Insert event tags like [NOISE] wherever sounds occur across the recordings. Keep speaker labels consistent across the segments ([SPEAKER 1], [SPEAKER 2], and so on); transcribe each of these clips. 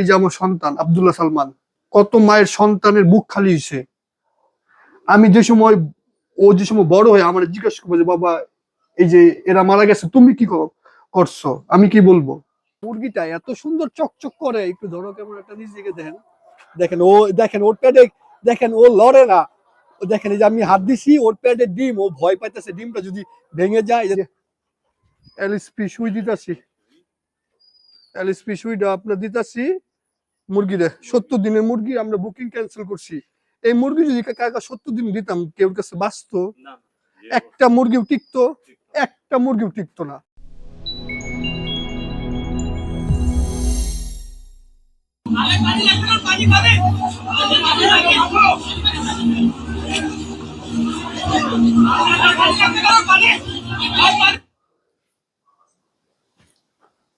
[SPEAKER 1] এই যে সন্তান, আব্দুল্লাহ সালমান, কত মায়ের সন্তানের বুক খালি হয়েছে আমি যে সময়, ও যে সময় বড় হয়ে আমার জিজ্ঞেস করব যে, বাবা, এই যে এরা মারা গেছে, তুমি কি করছ? আমি কি বলব? মুরগিটা এত সুন্দর চকচক করে, একটু ধরো কেমন একটা নিজেকে দেখেন। দেখেন, ও, দেখেন, ওর প্যাডে দেখেন, ও লড়ে না। দেখেন, এই যে আমি হাত দিছি, ওর প্যাডে ডিম, ও ভয় পাইতেছে, ডিমটা যদি ভেঙে যায় এলএসপি সুই দিতাছি। এলএসপি সুইটা আপনার দিতাছি। মুরগিরে সত্তর দিনের মুরগি আমরা বুকিং ক্যান্সেল করছি। এই মুরগি যদি কাকা সত্তর দিন দিতাম কেউ কাছে বাঁচতো একটা মুরগিও টিকতো একটা মুরগিও টিকতো না।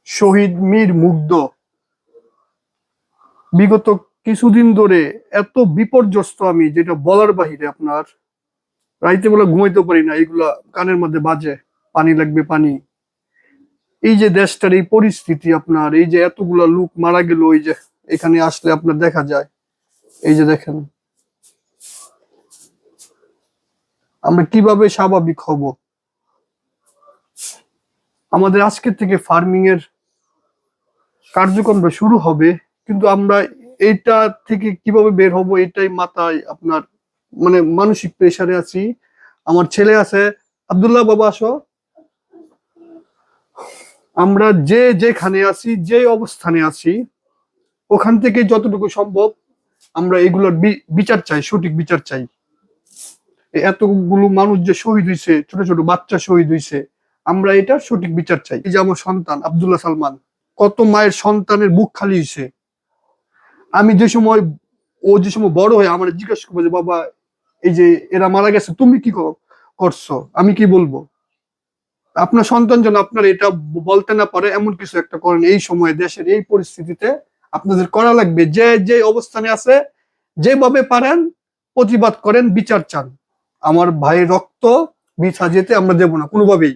[SPEAKER 1] শহীদ মীর মুগ্ধ। বিগত কিছুদিন ধরে এত বিপর্যস্ত আমি, যেটা বলার বাহিরে আপনার। রাইতে বেলা ঘুমাইতে পারি না, এইগুলা কানের মধ্যে বাজে, পানি লাগবে পানি। এই যে দেশটার এই পরিস্থিতি আপনার, এই যে এতগুলা লোক মারা গেল, এই যে এখানে আসলে আপনার দেখা যায়। এই যে দেখেন। আমরা কীভাবে স্বাভাবিক হব? আমাদের আজকের থেকে ফার্মিং এর কার্যক্রমটা শুরু হবে। কিন্তু আমরা এইটা থেকে কীভাবে বের হব এটাই মাথায় আপনার মানে মানসিক প্রেসারে আছি। আমার ছেলে আছে, আব্দুল্লাহ বাবা, আসো। আমরা যে যেখানে আছি, যে অবস্থানে আছি, ওখান থেকে যতটুকু সম্ভব আমরা এগুলোর বিচার চাই, সঠিক বিচার চাই। এতগুলো মানুষ যে শহীদ হয়েছে ছোট ছোট বাচ্চা শহীদ হয়েছে আমরা এটা সঠিক বিচার চাই। এই যে আমার সন্তান, আবদুল্লাহ সালমান, কত মায়ের সন্তানের বুক খালি হয়েছে আমি যে সময়, ও যে সময় বড় হয়ে আমার জিজ্ঞেস করব যে, বাবা, এই যে এরা মারা গেছে, তুমি কি করছ? আমি কি বলব? আপনার সন্তান যেন আপনার এটা বলতে না পারে, এমন কিছু একটা করেন। এই সময়ে দেশের এই পরিস্থিতিতে আপনাদের করা লাগবে। যে যে অবস্থানে আছে, যেভাবে পারেন প্রতিবাদ করেন, বিচার চান। আমার ভাইয়ের রক্ত মিছা যেতে আমরা দেব না, কোনোভাবেই।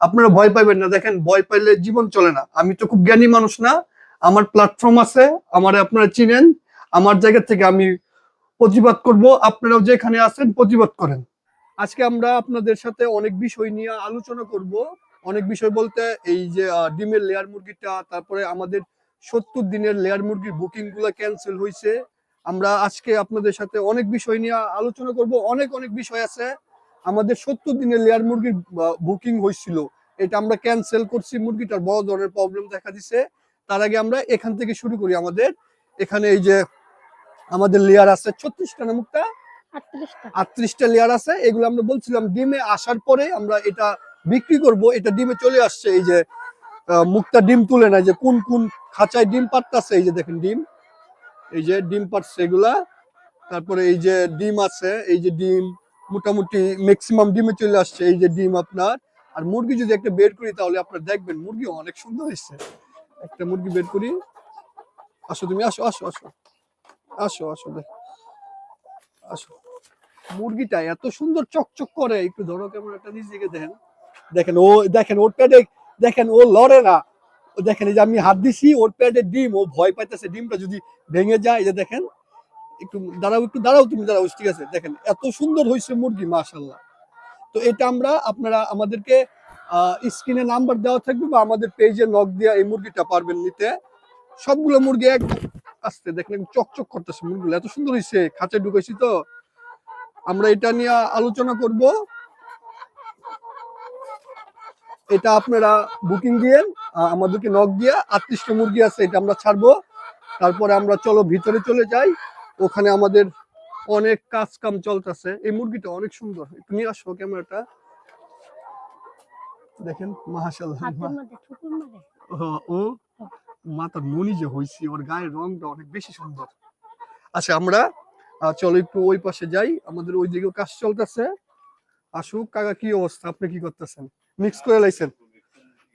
[SPEAKER 1] আপনারা ভয় পাইবেন না। দেখেন, ভয় পাইলে জীবন চলে না। আমি তো খুব জ্ঞানী মানুষ না। আমার প্ল্যাটফর্ম আছে, আমার আপনারা চিনেন, আমার জায়গা থেকে আমি প্রতিবাদ করব, আপনারাও যেখানে আছেন প্রতিবাদ করেন। আজকে আমরা আপনাদের সাথে অনেক বিষয় নিয়ে আলোচনা করব। অনেক বিষয় বলতে এই যে ডিমের লেয়ার মুরগিটা, তারপরে আমাদের সত্তর দিনের লেয়ার মুরগির বুকিংগুলা ক্যান্সেল হয়েছে আমরা আজকে আপনাদের সাথে অনেক বিষয় নিয়ে আলোচনা করব, অনেক অনেক বিষয় আছে। আমাদের সত্তর দিনের লেয়ার মুরগির বুকিং হয়েছিল এটা আমরা ক্যান্সেল করছি, মুরগিটার বড় ধরনের প্রবলেম দেখা দিছে। তার আগে আমরা এখান থেকে শুরু করি আমাদের। এখানে এই যে আমাদের লেয়ার আছে ছত্রিশটা না মুখটা?
[SPEAKER 2] আটত্রিশটা।
[SPEAKER 1] লেয়ার আছে। এগুলো আমরা বলছিলাম ডিমে আসার পরে আমরা এটা বিক্রি করব। এটা ডিমে চলে আসছে। এই যে মুক্তা ডিম তুলে না যে কোন কোন খাঁচায় ডিম পাড়তাছে। এই যে দেখেন ডিম। এই যে ডিম পাড়ছে এগুলা। তারপরে এই যে ডিম আছে। এই যে ডিম মোটামুটি ম্যাক্সিমাম ডিমে চলে আসছে। এই যে ডিম আপনার। আর মুরগি যদি একটা বের করি তাহলে আপনার দেখবেন মুরগি অনেক সুন্দর হয়েছে। একটা মুরগি বের করি। আসো তুমি, আসো আসো আসো। আসো আসো, দেখ। আসো। মুরগিটা এত সুন্দর চকচক করে। একটু ধরো কেমন একটা নিজেকে দেখেন। দেখেন ও, দেখেন ওর পেটে, দেখেন ও লড়ে না। ও দেখেন এই যে আমি হাত দিছি, ওর পেটে ডিম। ও ভয় পাইতেছে ডিমটা যদি ভেঙে যায় যে দেখেন। একটু দাঁড়াও একটু দাঁড়াও তুমি, দাঁড়াও, ঠিক আছে। দেখেন এত সুন্দর হয়েছে মুরগি মাশাল্লাহ তো এটা আমরা আপনারা আমাদেরকে স্ক্রিনে নাম্বার দেওয়া থাকবে বা আমাদের পেজে নক দিয়ে এই মুরগিটা পারবেন নিতে। সবগুলো মুরগি এক আসতে দেখেন চকচক করতেছে মুরগিগুলো। এত সুন্দর হয়েছে খাঁচা ঢুকেছি তো। আমরা এটা নিয়ে আলোচনা করব। এটা আপনারা বুকিং দিয়ে আমাদেরকে নক দিয়ে আটত্রিশটা মুরগি আছে, এটা আমরা ছাড়বো। তারপরে আমরা চলো ভিতরে চলে যাই। ওখানে আমাদের অনেক কাজ কাম চলতেছে। এই মুরগিটা অনেক সুন্দর। একটু নিয়ে আসো ক্যামেরাটা। দেখেন মাশাআল্লাহ
[SPEAKER 2] মারে
[SPEAKER 1] ও- মাথার মনি যে হয়েছে ওর গায়ের রংটা অনেক বেশি সুন্দর। আচ্ছা আমরা চলো একটু ওই পাশে যাই আমাদের ওই দিকেও কাজ চলতেছে। আসুক কাকা কি অবস্থা? আপনি কি করতেছেন? মিক্স করে লাইছেন?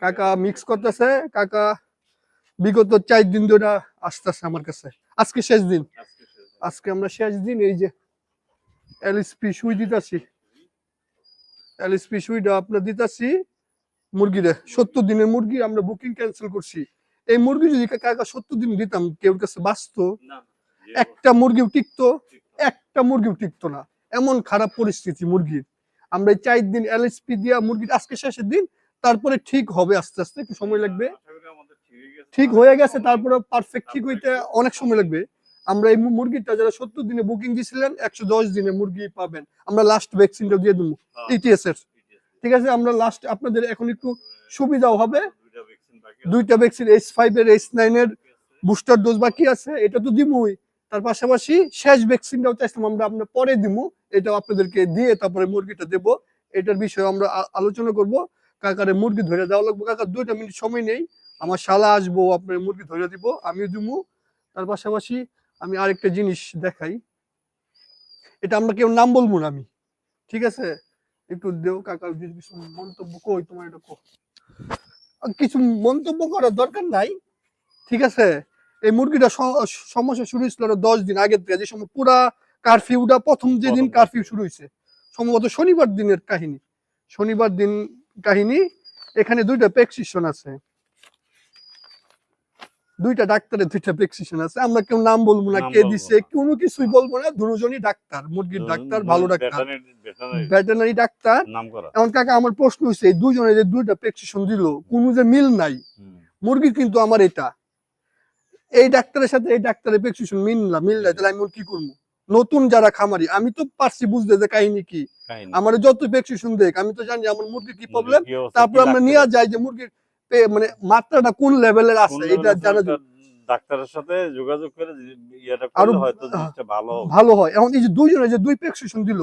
[SPEAKER 1] কাকা মিক্স করতেছে কাকা বিগত চার দিন ধরে আসতেছে আমার কাছে। আজকে শেষ দিন। আজকে আমরা শেষ দিন এই যে এলএসপি সুই দিতাছি। এলএসপি সুইটা আপনার দিতাছি। মুরগিরে সত্তর দিনের মুরগি আমরা বুকিং ক্যান্সেল করছি। এই মুরগি যদি কাকা সত্তর দিন দিতাম কেউ কাছে বাঁচতো একটা মুরগিও টিকতো একটা মুরগিও টিকতো না। এমন খারাপ পরিস্থিতি মুরগির। আমরা এই চার দিন এলএসপি দিয়া মুরগির আজকে শেষের দিন তারপরে ঠিক হবে আস্তে আস্তে একটু সময় লাগবে। ঠিক হয়ে গেছে। তারপরে পারফেক্ট ঠিক হইতে অনেক সময় লাগবে। আমরা এই মুরগিটা যারা সত্তর দিনে বুকিং দিয়েছিলেন একশো দশ দিনে মুরগি পাবেন। আমরা লাস্ট ভ্যাকসিনটা দিয়ে দেবো ইটিএস এর। ঠিক আছে, আমরা লাস্ট আপনাদের এখন একটু সুবিধাও হবে। দুইটা ভ্যাকসিন এইচ ফাইভ এর এইচ নাইন এর বুস্টার ডোজ বাকি আছে, এটা তো দিমুই। তার পাশাপাশি শেষ ভ্যাকসিনটাও চাইছিলাম আমরা আপনার পরে দিমু। এটাও আপনাদেরকে দিয়ে তারপরে মুরগিটা দেব। এটার বিষয়ে আমরা আলোচনা করব। কাকারে মুরগি ধরে দেওয়া লাগবে। কাকার দুইটা মিনিট সময় নেই। আমার শালা আসব, আপনার মুরগি ধরে দিব, আমিও দিমু। তার পাশাপাশি আমি আরেকটা জিনিস দেখাই। এটা আমরা কেউ নাম বলব না আমি। ঠিক আছে? একটু দেও কাকা যদি কিছু মন্তব্য কই তোমার এটা কো কিছু মন্তব্য করার দরকার নাই ঠিক আছে? এই মুরগিটা সমস্যা শুরু হয়েছিল দশ দিন আগের থেকে যে সময় পুরা কারফিউটা প্রথম যেদিন। কারফিউ শুরু হয়েছে সম্ভবত শনিবার দিনের কাহিনী। শনিবার দিন কাহিনী এখানে দুইটা প্রেসক্রিপশন আছে। দুইটা ডাক্তারের দুইটা প্রেসক্রিপশন আছে। আমরা কেউ নাম বলব না কে দিছে কোনো কিছুই বলব না। দুজনই ডাক্তার মুরগির ডাক্তার ভালো ডাক্তার।
[SPEAKER 3] Veterinary
[SPEAKER 1] doctor. এখন কাকা আমার প্রশ্ন হচ্ছে এই দুজনে যে দুইটা প্রেসক্রিপশন দিল কোনো যে মিল নাই। মুরগি কিন্তু আমার এটা। এই ডাক্তারের সাথে এই ডাক্তারের প্রেসক্রিপশন মিল না মিল নাই তাহলে আমি কি করব? নতুন যারা খামারি আমি তো পারছি বুঝতে যে কাহিনী কি। আমার যত প্রেসক্রিপশন দেখ আমি তো জানি আমার মুরগির কি প্রবলেম তারপর আমরা নিয়ে যাই যে মুরগির মানে মাত্রাটা কোন লেভেলের আছে এটা জানা
[SPEAKER 3] ডাক্তারের সাথে যোগাযোগ করে ইয়েটা করলে হয়তো জিনিসটা ভালো
[SPEAKER 1] ভালো হয়। এখন এই যে দুইজনে যে দুই প্রেসক্রিপশন দিল।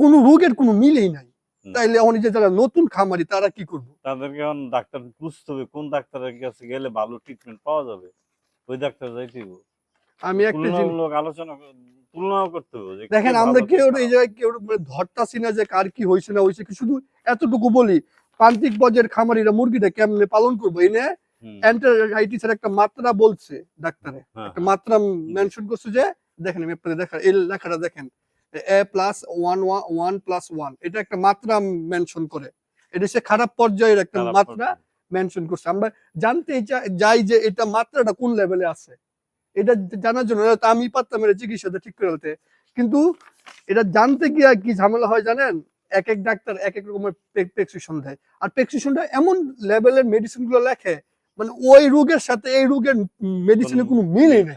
[SPEAKER 1] কোনো রোগের কোনো মিলেই নাই। তাইলে এখন যে যারা নতুন খামারি তারা কি করব?
[SPEAKER 3] তাদেরকে এখন ডাক্তার বুঝতে হবে কোন ডাক্তারের কাছে গেলে ভালো ট্রিটমেন্ট পাওয়া যাবে? ওই ডাক্তার যাইতে
[SPEAKER 1] আমি একটা
[SPEAKER 3] তুলনামূলক আলোচনা তুলনাও করতে হবে
[SPEAKER 1] দেখেন আমরা কেউ এই। জায়গায় কেউ মানে ধরতাছি না যে কার কি হয়েছে না হয়েছে কি শুধু এতটুকু বলি প্রান্তিক পর্যায়ের খামারিরা মুরগিটা কেমনে পালন করব? অ্যান্টারাইটিস এর একটা মাত্রা বলছে ডাক্তারে।
[SPEAKER 3] হ্যাঁ,
[SPEAKER 1] একটা মাত্রা মেনশন করছে যে দেখেন আমি আপনাদের দেখা এই লেখাটা দেখেন। A plus one one plus one এটা একটা মাত্রা মেনশন করে। এটা হচ্ছে খারাপ পর্যায়ের একটা মাত্রা মেনশন করছে। আমরা জানতে যাই যে এটা মাত্রাটা কোন লেভেলে আছে। এটা জানার জন্য আমি পারতাম এটা চিকিৎসাটা ঠিক করে কিন্তু এটা জানতে গিয়ে কি ঝামেলা হয় জানেন? এক এক ডাক্তার এক এক রকমের প্রেসক্রিপশন দেয়। আর প্রেসক্রিপশনটা এমন লেভেলের মেডিসিনগুলো লেখে মানে ওই রোগের সাথে এই রোগের মেডিসিনের কোনো মিলই নেই।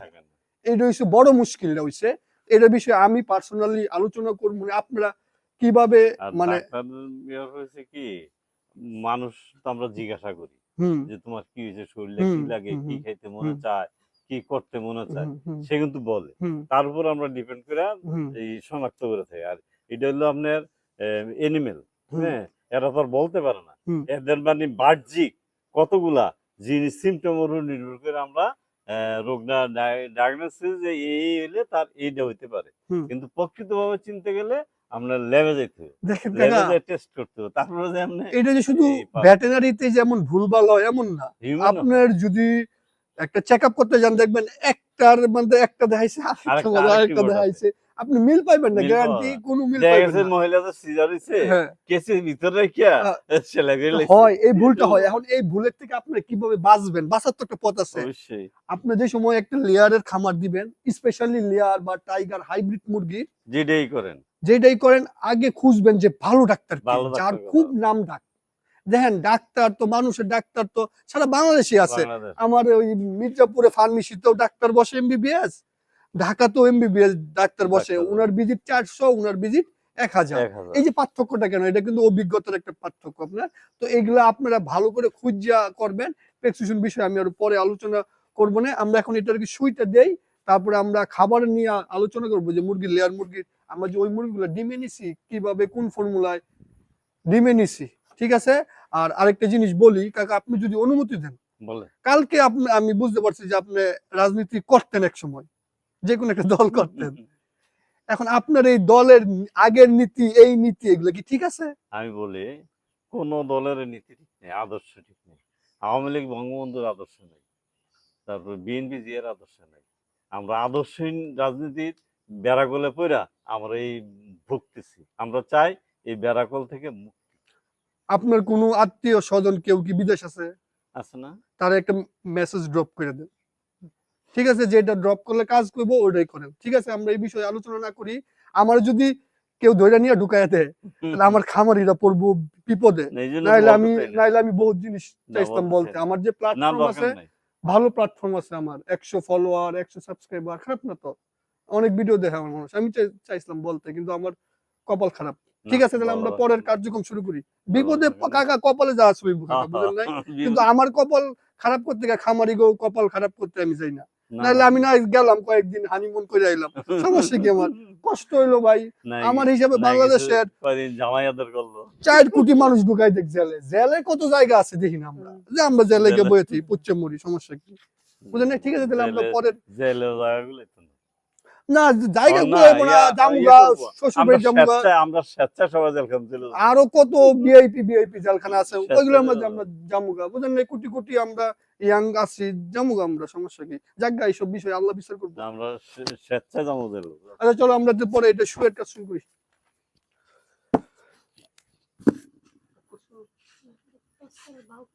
[SPEAKER 1] এটা হচ্ছে বড় মুশকিলটা হইছে। এটার বিষয়ে আমি পার্সোনালি আলোচনা করব মানে আপনারা কীভাবে মানে
[SPEAKER 3] ইয়ে হয়েছে কি মানুষ তো আমরা জিজ্ঞাসা করি যে তোমার কি হয়েছে শরীরে কি লাগে কি খাইতে মনে চায় কি করতে মনে চায় সে কিন্তু বলে। তার উপর আমরা ডিপেন্ড করে এই শনাক্ত করে থাকি। আর এটা হলো আপনার এনিমেল হ্যাঁ? এরা তো আর বলতে পারে না। এদের মানে বাহ্যিক কতগুলা জিনিস সিমটম উপর নির্ভর করে আমরা রোগটা ডায়াগনোসিস যে এই হলে তার এইটা হইতে পারে। কিন্তু প্রকৃতভাবে চিনতে গেলে আমরা ল্যাবে যেতে হবে। ল্যাবে টেস্ট করতে হবে। তারপরে যে আপনি
[SPEAKER 1] এটা যে শুধু ভেটেনারিতে যেমন ভুলভাল হয় এমন না। আপনার যদি একটা চেক আপ করতে যান দেখবেন একটার মধ্যে একটা দেখাইছে
[SPEAKER 3] আরেকটা-।
[SPEAKER 1] দেখাইছে। আপনি মিল পাইবেন না গ্যারান্টি। কোনো মিল পাইবেন না।
[SPEAKER 3] মহিলাদের সিজার হইছে।
[SPEAKER 1] হ্যাঁ।
[SPEAKER 3] কেসের ভিতরে কিয়া ছেলে গেলে
[SPEAKER 1] হয় এই ভুলটা হয়। এখন এই ভুলের থেকে আপনি কীভাবে বাঁচবেন? বাঁচার তো একটা পথ আছে।
[SPEAKER 3] অবশ্যই।
[SPEAKER 1] আপনি যে সময় একটা লেয়ারের খামার দিবেন স্পেশালি লেয়ার বা টাইগার হাইব্রিড মুরগি
[SPEAKER 3] যেটাই করেন।
[SPEAKER 1] যেটাই করেন আগে খুঁজবেন যে ভালো ডাক্তার যার খুব নাম ডাক। দেখেন ডাক্তার তো মানুষের ডাক্তার তো সারা বাংলাদেশে আছে। আমার ওই মির্জাপুরে ফার্মেসিতেও ডাক্তার বসে এমবিবিএস ঢাকাতেও এমবিবিএস ডাক্তার বসে
[SPEAKER 3] ডাক্তার বসে।
[SPEAKER 1] ওনার ভিজিট চারশো ওনার ভিজিট এক হাজার এই যে পার্থক্যটা কেন? এটা কিন্তু অভিজ্ঞতার একটা পার্থক্য আপনার। তো এগুলা আপনারা ভালো করে খুঁজা করবেন। প্রেসক্রিপশন বিষয়ে আমি আরও পরে আলোচনা করব না। আমরা এখন এটার কি সুইটা দেই তারপরে আমরা খাবার নিয়ে আলোচনা করব যে মুরগির লেয়ার মুরগির আমরা যে ওই মুরগিগুলো ডিমে নিছি কীভাবে কোন ফর্মুলায় ডিমে নিছি ঠিক আছে? আর আরেকটা জিনিস বলি কাকা আপনি যদি অনুমতি দেন। কালকে আপনি আমি বুঝতে পারছি যে আপনি রাজনীতি করতেন এক সময় যে কোনো একটা দল করতেন। এখন আপনার এই দলের আগের নীতি এই নীতি এগুলো কি ঠিক আছে?
[SPEAKER 3] আমি বলি কোন দলের নীতি ঠিক নেই আদর্শ ঠিক নেই। আওয়ামী লীগ বঙ্গবন্ধুর আদর্শ নেই তারপর বিএনপি জিয়ার আদর্শ নেই। আমরা আদর্শহীন রাজনীতির বেড়াকলে পইরা আমরা এই ভুগতেছি। আমরা চাই এই বেড়াকল থেকে মুক্তি।
[SPEAKER 1] আপনার কোনো আত্মীয় স্বজন কেউ কি বিদেশ আছে?
[SPEAKER 3] আছে না?
[SPEAKER 1] তার একটা মেসেজ ড্রপ করে দেন। ঠিক আছে? যেটা ড্রপ করলে কাজ করব ওটাই করেন। ঠিক আছে? আমরা এই বিষয়ে আলোচনা না করি। আমার যদি কেউ ধৈর্য নিয়ে ঢুকায় দেয় তাহলে আমার খামারিরা পড়ব বিপদে। নাইলে আমি নাইলে আমি বহুত জিনিস চাইতাম
[SPEAKER 3] বলতে চাই।
[SPEAKER 1] আমার যে প্ল্যাটফর্ম আছে ভালো প্ল্যাটফর্ম আছে আমার। একশো ফলোয়ার একশো সাবস্ক্রাইবার খারাপ না তো? অনেক ভিডিও দেখে আমার মানুষ। আমি চাই- চাইছিলাম বলতে কিন্তু আমার কপাল খারাপ। ঠিক আছে? তাহলে আমরা পরের কার্যক্রম শুরু করি। বিপদে কাকা কপালে যা আসবে।
[SPEAKER 3] নাই? [LAUGHS]
[SPEAKER 1] কিন্তু আমার কপাল খারাপ করতে খামারি গো কপাল খারাপ করতে আমি যাই না
[SPEAKER 3] না,
[SPEAKER 1] নাহলে আমি না গেলাম কয়েকদিন হানিমুন করে আইলাম। সমস্যা কি আমার? কষ্ট হইল ভাই। আমার হিসাবে বাংলাদেশের চার কোটি মানুষ ঢুকাই দেখ জেলে। জেলে কত জায়গা আছে দেখি না আমরা। যে আমরা জেলে গিয়ে বয়ে থাকি পুচ্ছে মরি সমস্যা কি? বুঝলেন না? ঠিক আছে তাহলে আমরা পরের
[SPEAKER 3] জেলে জায়গাগুলো না।
[SPEAKER 1] জায়গা
[SPEAKER 3] না,
[SPEAKER 1] জামুগা
[SPEAKER 3] ইয়ে আমরা
[SPEAKER 1] বাড়ি জামুগা
[SPEAKER 3] আমরা স্বেচ্ছায় সবাই জেলখানা যাব।
[SPEAKER 1] আরও কত ভিআইপি ভিআইপি জেলখানা আছে ওইগুলোর মধ্যে আমরা জামুগা বুঝলেন না কোটি কোটি আমরা ইয়াং আছি জামুগা আমরা সমস্যা কি? জায়গা এইসব বিষয় আল্লাহ বিচার করব।
[SPEAKER 3] আমরা স্বে- স্বেচ্ছায়
[SPEAKER 1] আচ্ছা চলো আমরা তো পরে এটা শুয়ের কাজ শুরু করি।
[SPEAKER 2] বাবু